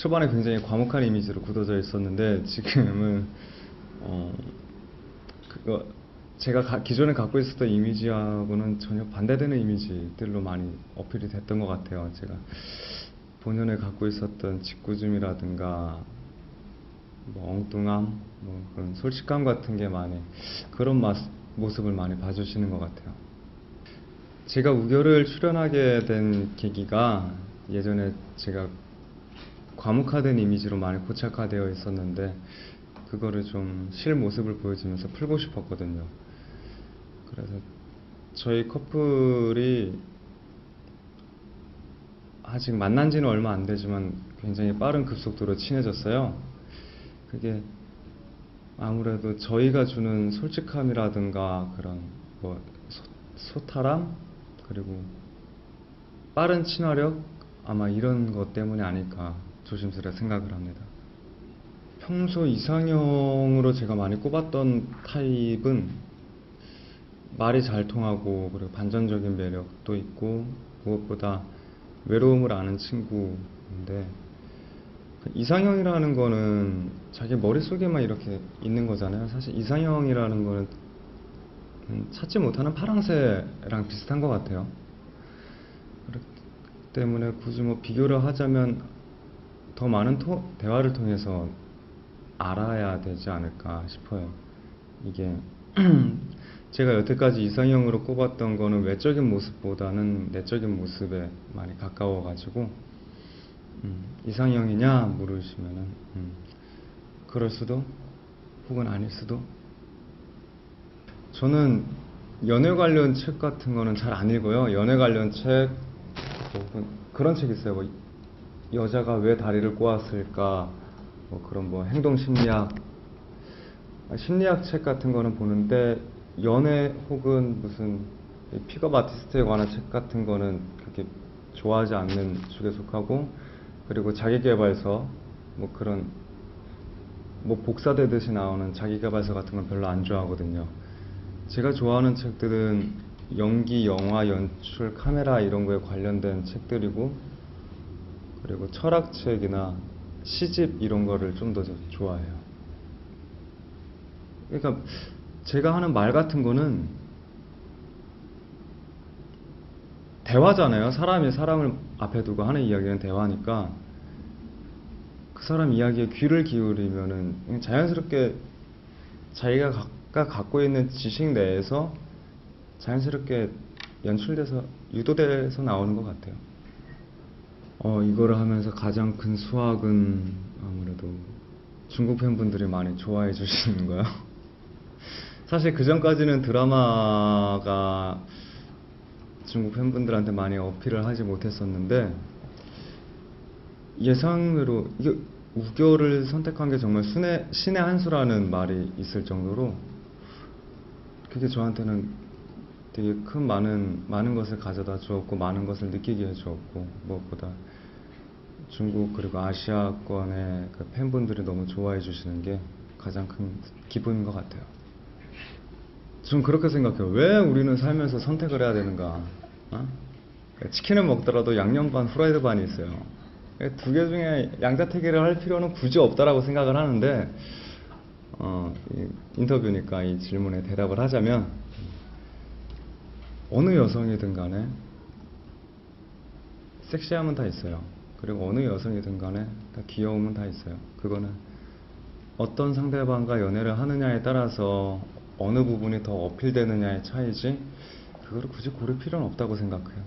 초반에 굉장히 과묵한 이미지로 굳어져 있었는데 지금은 어 그거 제가 가- 기존에 갖고 있었던 이미지하고는 전혀 반대되는 이미지들로 많이 어필이 됐던 것 같아요. 제가 본연에 갖고 있었던 짓궂음이라든가 뭐 엉뚱함, 뭐 그런 솔직함 같은 게 많이 그런 맛- 모습을 많이 봐주시는 것 같아요. 제가 우결을 출연하게 된 계기가 예전에 제가 과묵화된 이미지로 많이 고착화되어 있었는데 그거를 좀 실 모습을 보여주면서 풀고 싶었거든요. 그래서 저희 커플이 아직 만난 지는 얼마 안 되지만 굉장히 빠른 급속도로 친해졌어요. 그게 아무래도 저희가 주는 솔직함이라든가 그런 뭐 소, 소탈함 그리고 빠른 친화력 아마 이런 것 때문이 아닐까 조심스레 생각을 합니다. 평소 이상형으로 제가 많이 꼽았던 타입은 말이 잘 통하고 그리고 반전적인 매력도 있고 무엇보다 외로움을 아는 친구인데 그 이상형이라는 거는 자기 머릿속에만 이렇게 있는 거잖아요. 사실 이상형이라는 거는 음, 찾지 못하는 파랑새랑 비슷한 것 같아요. 그렇기 때문에 굳이 뭐 비교를 하자면 더 많은 토- 대화를 통해서 알아야 되지 않을까 싶어요. 이게 제가 여태까지 이상형으로 꼽았던 거는 외적인 모습보다는 내적인 모습에 많이 가까워 가지고 음, 이상형이냐 물으시면은 음, 그럴 수도 혹은 아닐 수도 저는 연애 관련 책 같은 거는 잘 안 읽어요. 연애 관련 책 혹은 그런 책 있어요. 뭐 여자가 왜 다리를 꼬았을까 뭐 그런 뭐 행동 심리학 아, 심리학 책 같은 거는 보는데 연애 혹은 무슨 이 픽업 아티스트에 관한 책 같은 거는 그렇게 좋아하지 않는 축에 속하고 그리고 자기계발서 뭐 그런 뭐 복사되듯이 나오는 자기계발서 같은 건 별로 안 좋아하거든요. 제가 좋아하는 책들은 연기, 영화, 연출, 카메라 이런 거에 관련된 책들이고 그리고 철학책이나 시집 이런 거를 좀 더 좋아해요. 그러니까 제가 하는 말 같은 거는 대화잖아요. 사람이 사람을 앞에 두고 하는 이야기는 대화니까 그 사람 이야기에 귀를 기울이면은 자연스럽게 자기가 각각 갖고 있는 지식 내에서 자연스럽게 연출돼서 유도돼서 나오는 것 같아요. 어, 이거를 하면서 가장 큰 수확은 아무래도 중국 팬분들이 많이 좋아해 주시는 거예요. 사실 그 전까지는 드라마가 중국 팬분들한테 많이 어필을 하지 못했었는데 예상외로 이게 우결을 선택한 게 정말 순의, 신의 한 수라는 말이 있을 정도로 그게 저한테는 되게 큰 많은 많은 것을 가져다 주었고 많은 것을 느끼게 해주었고 무엇보다 중국 그리고 아시아권의 그 팬분들이 너무 좋아해 주시는 게 가장 큰 기분인 것 같아요. 전 그렇게 생각해요. 왜 우리는 살면서 선택을 해야 되는가? 어? 치킨을 먹더라도 양념 반, 후라이드 반이 있어요. 두 개 중에 양자택일을 할 필요는 굳이 없다라고 생각을 하는데 어, 이 인터뷰니까 이 질문에 대답을 하자면 어느 여성이든 간에 섹시함은 다 있어요. 그리고 어느 여성이든 간에 다 귀여움은 다 있어요. 그거는 어떤 상대방과 연애를 하느냐에 따라서 어느 부분이 더 어필되느냐의 차이지 그거를 굳이 고를 필요는 없다고 생각해요.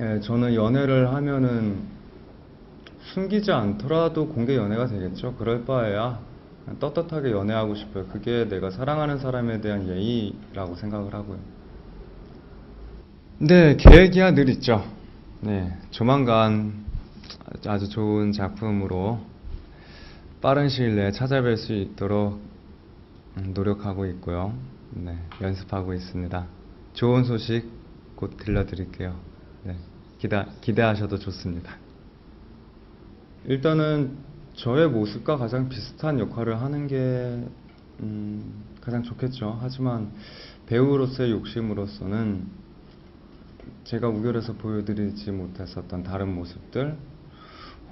예, 저는 연애를 하면은 숨기지 않더라도 공개 연애가 되겠죠. 그럴 바에야 떳떳하게 연애하고 싶어요. 그게 내가 사랑하는 사람에 대한 예의라고 생각을 하고요. 네, 계획이야 늘 있죠. 네, 조만간 아주 좋은 작품으로 빠른 시일 내에 찾아뵐 수 있도록 음, 노력하고 있고요. 네, 연습하고 있습니다. 좋은 소식 곧 들려드릴게요. 네, 기대, 기대하셔도 좋습니다. 일단은 저의 모습과 가장 비슷한 역할을 하는 게 음, 가장 좋겠죠. 하지만 배우로서의 욕심으로서는 제가 우결에서 보여드리지 못했었던 다른 모습들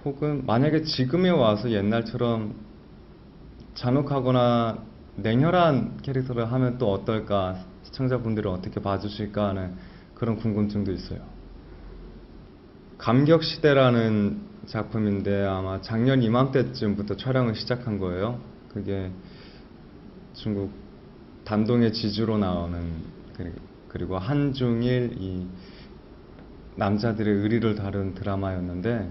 혹은 만약에 지금에 와서 옛날처럼 잔혹하거나 냉혈한 캐릭터를 하면 또 어떨까 시청자분들은 어떻게 봐주실까 하는 그런 궁금증도 있어요. 감격시대라는 작품인데 아마 작년 이맘때쯤부터 촬영을 시작한 거예요. 그게 중국 단동의 지주로 나오는 그리- 그리고 한중일 이 남자들의 의리를 다룬 드라마였는데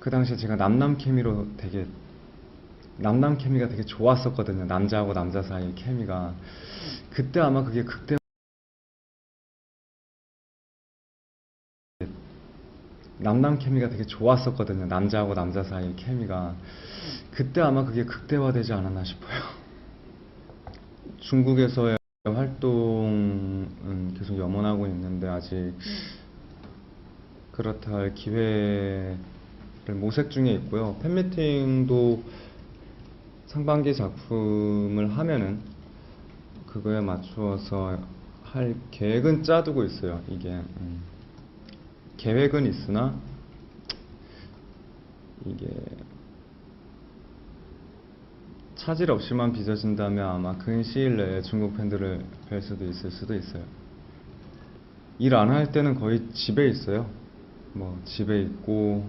그 당시에 제가 남남 케미로 되게 남남 케미가 되게 좋았었거든요. 남자하고 남자 사이 케미가 그때 아마 그게 극대 남남 케미가 되게 좋았었거든요. 남자하고 남자 사이 케미가 그때 아마 그게 극대화되지 않았나 싶어요. 중국에서의 활동은 계속 염원하고 있는데 아직 그렇다 할 기회를 모색 중에 있고요. 팬미팅도 상반기 작품을 하면은 그거에 맞추어서 할 계획은 짜두고 있어요. 이게 음. 계획은 있으나 이게 차질 없이만 빚어진다면 아마 근 시일 내에 중국 팬들을 뵐 수도 있을 수도 있어요. 일 안 할 때는 거의 집에 있어요. 뭐 집에 있고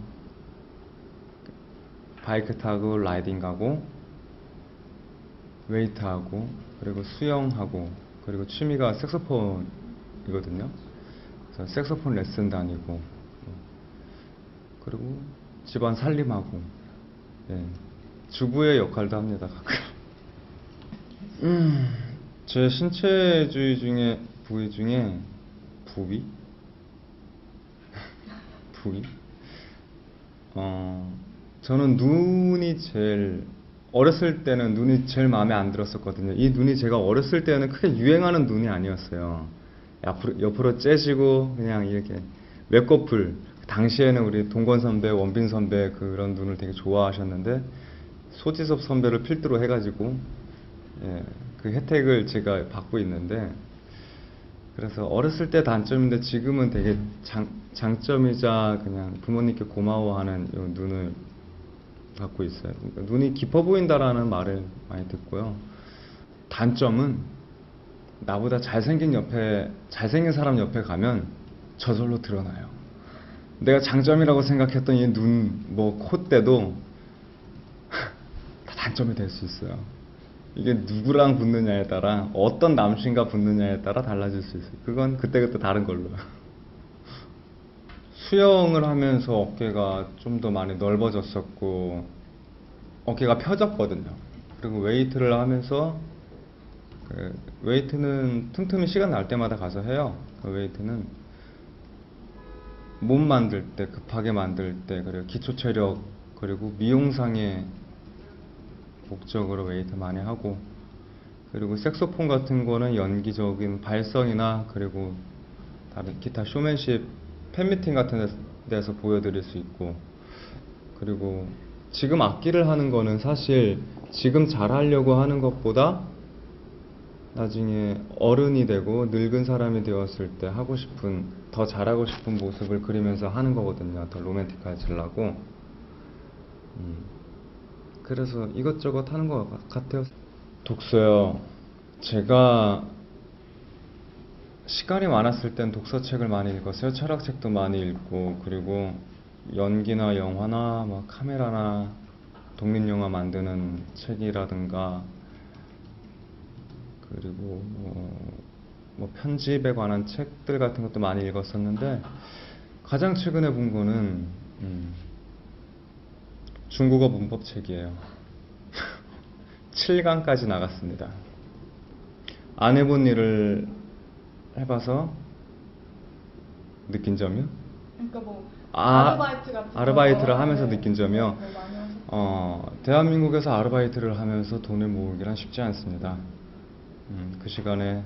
바이크 타고 라이딩 가고 웨이트 하고 그리고 수영하고 그리고 취미가 색소폰이거든요. 그래서 색소폰 레슨 다니고 어, 그리고 집안 살림하고 예. 주부의 역할도 합니다 가끔. 음, 제 신체주의 중에 부위 중에 부위 부위 어 저는 눈이 제일 어렸을 때는 눈이 제일 마음에 안 들었었거든요. 이 눈이 제가 어렸을 때는 크게 유행하는 눈이 아니었어요. 옆으로, 옆으로 째지고 그냥 이렇게 외꺼풀. 당시에는 우리 동건 선배, 원빈 선배 그런 눈을 되게 좋아하셨는데 소지섭 선배를 필두로 해가지고 예, 그 혜택을 제가 받고 있는데 그래서 어렸을 때 단점인데 지금은 되게 장, 장점이자 그냥 부모님께 고마워하는 요 눈을 갖고 있어요. 그러니까 눈이 깊어 보인다라는 말을 많이 듣고요. 단점은 나보다 잘생긴 옆에 잘생긴 사람 옆에 가면 저절로 드러나요. 내가 장점이라고 생각했던 이 눈, 뭐 콧대도 다 단점이 될 수 있어요. 이게 누구랑 붙느냐에 따라 어떤 남친과 붙느냐에 따라 달라질 수 있어요. 그건 그때그때 다른 걸로. 수영을 하면서 어깨가 좀 더 많이 넓어졌었고 어깨가 펴졌거든요. 그리고 웨이트를 하면서 그 웨이트는 틈틈이 시간 날 때마다 가서 해요. 그 웨이트는 몸 만들 때 급하게 만들 때 그리고 기초 체력 그리고 미용상의 목적으로 웨이트 많이 하고 그리고 색소폰 같은 거는 연기적인 발성이나 그리고 다른 기타 쇼맨십 팬미팅 같은 데서, 보여드릴 수 있고 그리고 지금 악기를 하는 거는 사실 지금 잘하려고 하는 것보다 나중에 어른이 되고 늙은 사람이 되었을 때 하고 싶은 더 잘하고 싶은 모습을 그리면서 하는 거거든요. 더 로맨틱해지려고. 음. 그래서 이것저것 하는 것 같- 같아요. 독서요. 제가 시간이 많았을 땐 독서책을 많이 읽었어요. 철학책도 많이 읽고 그리고 연기나 영화나 뭐 카메라나 독립영화 만드는 책이라든가 그리고 뭐, 뭐 편집에 관한 책들 같은 것도 많이 읽었었는데 가장 최근에 본 거는 음, 중국어 문법 책이에요. 7강까지 나갔습니다. 안 해본 일을 해봐서 느낀 점이요? 그러니까 뭐 아, 아르바이트 같은 거. 아르바이트를 하면서 네. 느낀 점이요. 네. 어, 대한민국에서 아르바이트를 하면서 돈을 모으기란 쉽지 않습니다. 음, 그 시간에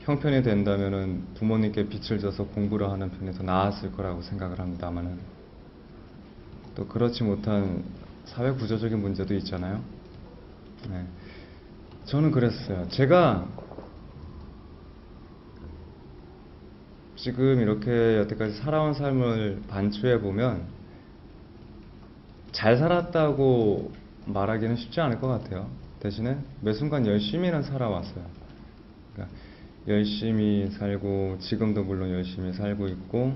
형편이 된다면은 부모님께 빚을 져서 공부를 하는 편이 더 나았을 거라고 생각을 합니다만은 또 그렇지 못한 사회 구조적인 문제도 있잖아요. 네. 저는 그랬어요. 제가 지금 이렇게 여태까지 살아온 삶을 반추해 보면 잘 살았다고 말하기는 쉽지 않을 것 같아요. 대신에 매 순간 열심히는 살아왔어요. 그러니까 열심히 살고 지금도 물론 열심히 살고 있고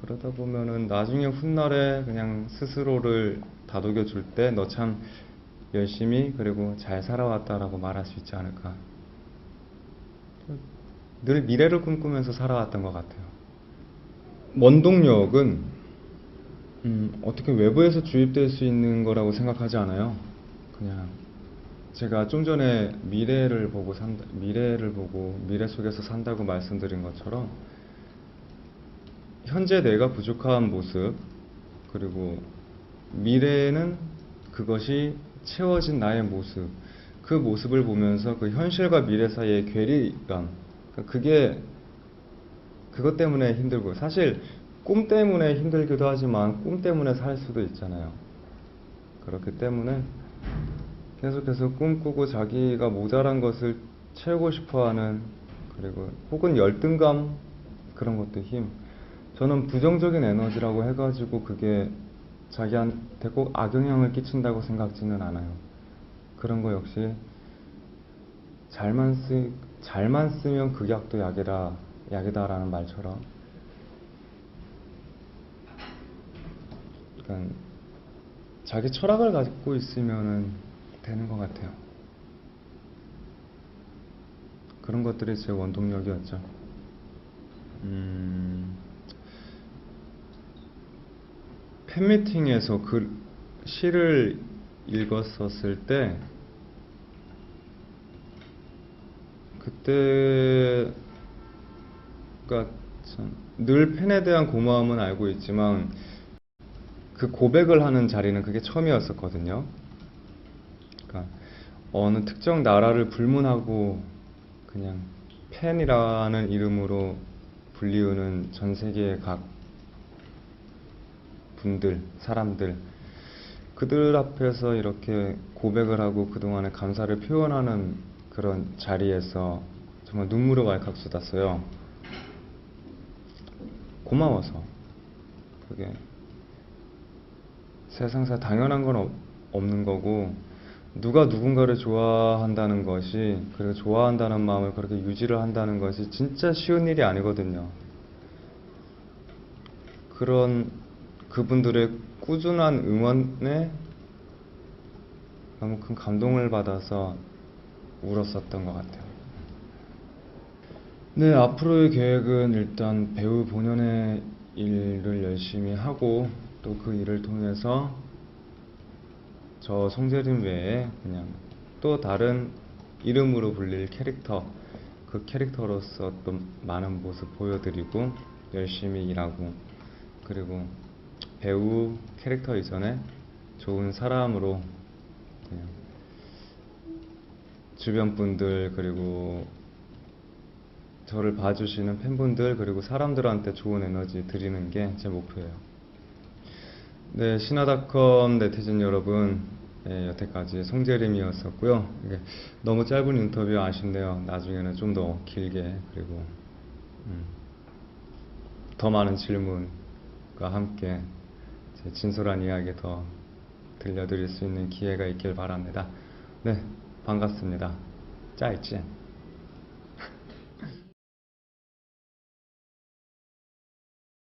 그러다 보면은 나중에 훗날에 그냥 스스로를 다독여 줄 때 너 참 열심히 그리고 잘 살아왔다라고 말할 수 있지 않을까. 늘 미래를 꿈꾸면서 살아왔던 것 같아요. 원동력은 음, 어떻게 외부에서 주입될 수 있는 거라고 생각하지 않아요. 그냥 제가 좀 전에 미래를 보고 산다, 미래를 보고 미래 속에서 산다고 말씀드린 것처럼 현재 내가 부족한 모습 그리고 미래에는 그것이 채워진 나의 모습 그 모습을 보면서 그 현실과 미래 사이의 괴리감 그러니까 그게 그것 때문에 힘들고 사실 꿈 때문에 힘들기도 하지만 꿈 때문에 살 수도 있잖아요. 그렇기 때문에 계속해서 꿈꾸고 자기가 모자란 것을 채우고 싶어하는 그리고 혹은 열등감 그런 것도 힘. 저는 부정적인 에너지라고 해가지고 그게 자기한테 꼭 악영향을 끼친다고 생각지는 않아요. 그런 거 역시 잘만 쓰 잘만 쓰면 극약도 약이다 약이다라는 말처럼 그러니까 자기 철학을 가지고 있으면은 되는 것 같아요. 그런 것들이 제 원동력이었죠. 음, 팬미팅에서 그 시를 읽었었을 때 그때 참, 늘 팬에 대한 고마움은 알고 있지만 그 고백을 하는 자리는 그게 처음이었었거든요. 그러니까 어느 특정 나라를 불문하고 그냥 팬이라는 이름으로 불리우는 전 세계의 각 분들, 사람들 그들 앞에서 이렇게 고백을 하고 그동안의 감사를 표현하는 그런 자리에서 정말 눈물을 왈칵 쏟았어요. 고마워서 그게 세상사 당연한 건 없- 없는 거고 누가 누군가를 좋아한다는 것이 그리고 좋아한다는 마음을 그렇게 유지를 한다는 것이 진짜 쉬운 일이 아니거든요. 그런 그분들의 꾸준한 응원에 너무 큰 감동을 받아서 울었었던 것 같아요. 네, 앞으로의 계획은 일단 배우 본연의 일을 열심히 하고 또 그 일을 통해서 저 송재림 외에 그냥 또 다른 이름으로 불릴 캐릭터 그 캐릭터로서 또 많은 모습 보여드리고 열심히 일하고 그리고 배우 캐릭터 이전에 좋은 사람으로 주변 분들 그리고 저를 봐주시는 팬분들 그리고 사람들한테 좋은 에너지 드리는 게 제 목표예요. 네, 신화닷컴 네티즌 여러분, 네, 여태까지 송재림이었었고요. 이게 너무 짧은 인터뷰 아쉽네요. 나중에는 좀 더 길게 그리고 음, 더 많은 질문과 함께 제 진솔한 이야기 더 들려드릴 수 있는 기회가 있길 바랍니다. 네, 반갑습니다. 짜이찐.